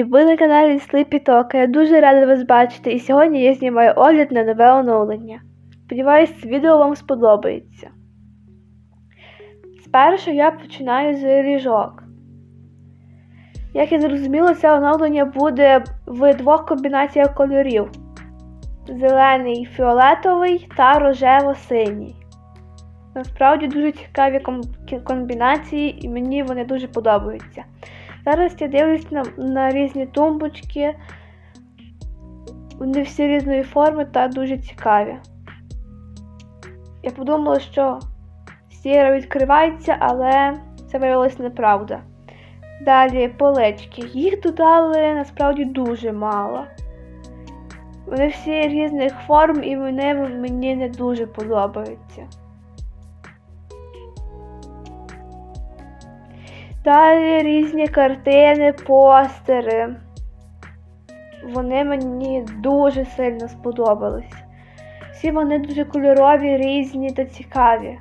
привіт! Ви на каналі Sleepy Talk. Я дуже рада вас бачити. І сьогодні я знімаю огляд на нове оновлення. Сподіваюсь, відео вам сподобається. Спершу я починаю з ріжок. Як я зрозуміла, це оновлення буде в двох комбінаціях кольорів: зелений фіолетовий та рожево-синій. Насправді дуже цікаві комбінації, і мені вони дуже подобаються. Зараз я дивлюсь на, на різні тумбочки. Вони всі різної форми та дуже цікаві. Я подумала, що сіра відкривається, але це виявилось неправда. Далі полички. Їх додали насправді дуже мало. Вони всі різних форм і вони мені не дуже подобаються. Далі різні картини, постери. Вони мені дуже сильно сподобались. Всі вони дуже кольорові, різні та цікаві.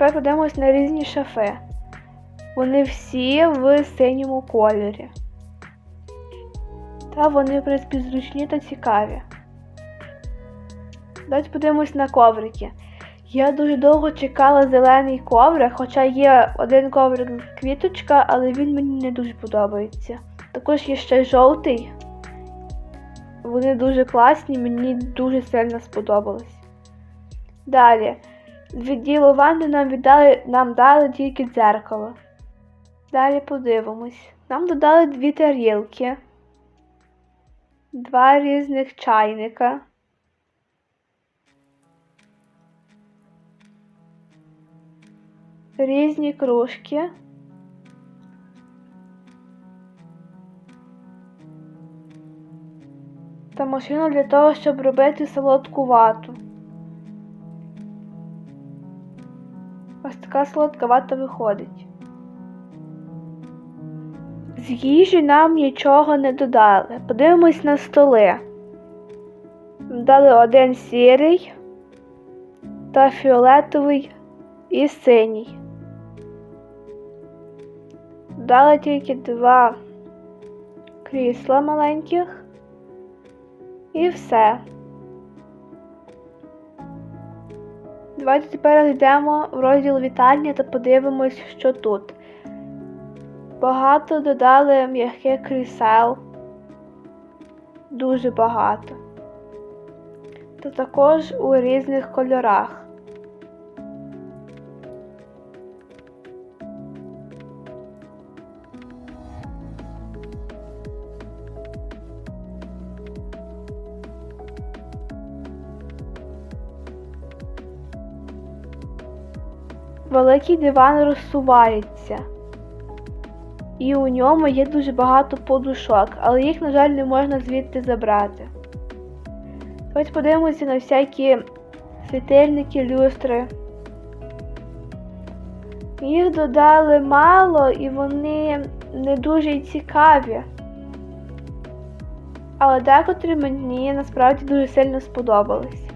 Тепер подивимось на різні шафи. Вони всі в синьому кольорі. Та вони, в принципі, зручні та цікаві. Давайте подивимось на коврики. Я дуже довго чекала зелений коврик, хоча є один коврик квіточка, але він мені не дуже подобається. Також є ще жовтий. Вони дуже класні, мені дуже сильно сподобались. Далі. Відділу ванни нам віддали, нам дали тільки дзеркало. Далі подивимось. Нам додали дві тарілки, два різних чайника. Різні кружки. Та машину для того, щоб робити солодку вату. Ось така солодка вата виходить. З їжі нам нічого не додали. Подивимось на столи. Дали один сірий та фіолетовий і синій. Дали тільки два крісла маленьких і все. Давайте тепер йдемо в розділ вітальня та подивимось, що тут. Багато додали м'яких крісел. Дуже багато. Та також у різних кольорах. Великий диван розсувається, і у ньому є дуже багато подушок, але їх, на жаль, не можна звідти забрати. Ось подивимося на всякі світильники, люстри. Їх додали мало і вони не дуже цікаві. Але декотрі мені насправді дуже сильно сподобались.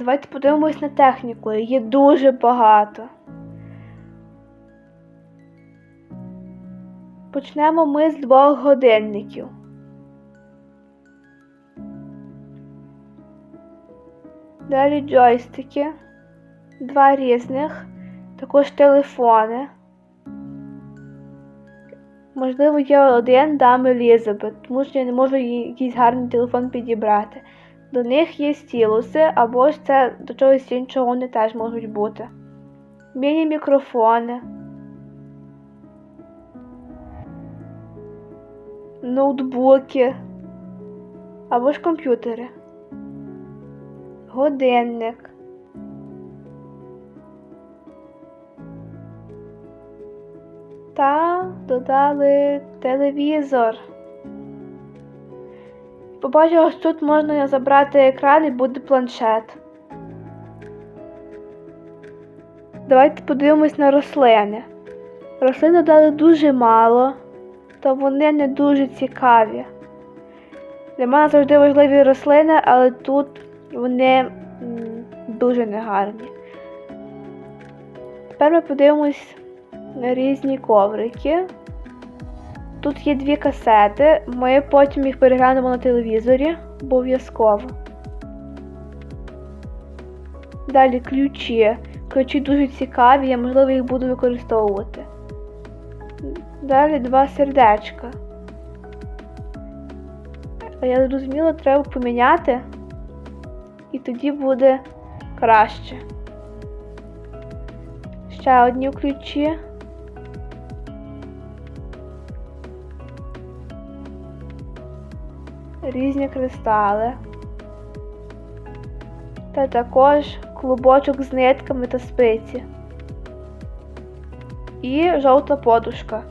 Давайте подивимось на техніку. Її дуже багато. Почнемо ми з двох годинників. Далі джойстики, два різних, також телефони. Можливо, є один дам Елізабет, тому що я не можу якийсь гарний телефон підібрати. До них є стілуси, або ж це до чогось іншого вони теж можуть бути. Міні-мікрофони. Ноутбуки. Або ж комп'ютери. Годинник. Та додали телевізор. Побачила, що тут можна забрати екран і буде планшет. Давайте подивимось на рослини. Рослини дали дуже мало, та вони не дуже цікаві. Для мене завжди важливі рослини, але тут вони дуже негарні. Тепер ми подивимось на різні коврики. Тут є дві касети, ми потім їх переглянемо на телевізорі обов'язково. Далі ключі. Ключі дуже цікаві, я можливо їх буду використовувати. Далі два сердечка. Я зрозуміла, треба поміняти, і тоді буде краще. Ще одні ключі. Різні кристали. Та також клубочок з нитками та спиці. І жовта подушка.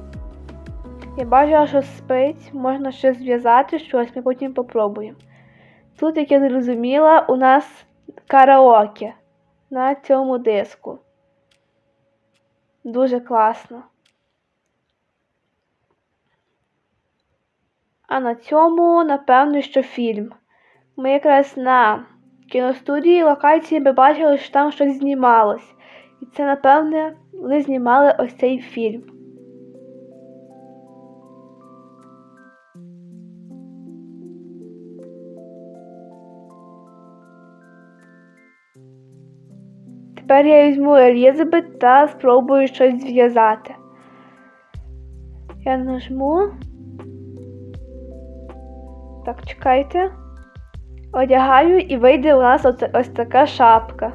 Я бачила, що з спиць можна ще зв'язати щось, ми потім попробуємо. Тут, як я зрозуміла, у нас караоке на цьому диску. Дуже класно. А на цьому, напевно, що фільм. Ми якраз на кіностудії локації ми бачили, що там щось знімалось. І це, напевне, вони знімали ось цей фільм. Тепер я візьму Елізабет та спробую щось зв'язати. Я нажму. Так, чекайте. Одягаю і вийде у нас оце- ось така шапка.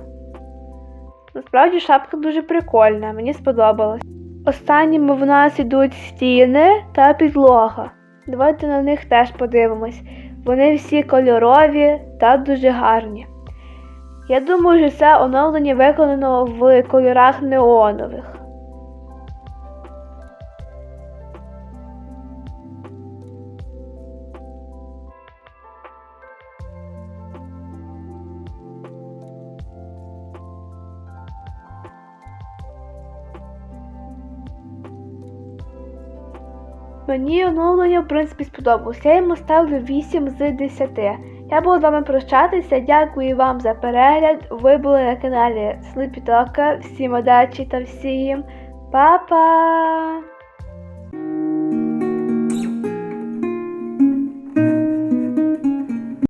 Насправді шапка дуже прикольна, мені сподобалось. Останніми в нас ідуть стіни та підлога. Давайте на них теж подивимось. Вони всі кольорові та дуже гарні. Я думаю, що це оновлення виконано в кольорах неонових. Мені оновлення, в принципі, сподобалося. Я йому ставлю 8 з 10. Я буду з вами прощатися. Дякую вам за перегляд. Ви були на каналі Слипітока. Всім удачі та всім па-па!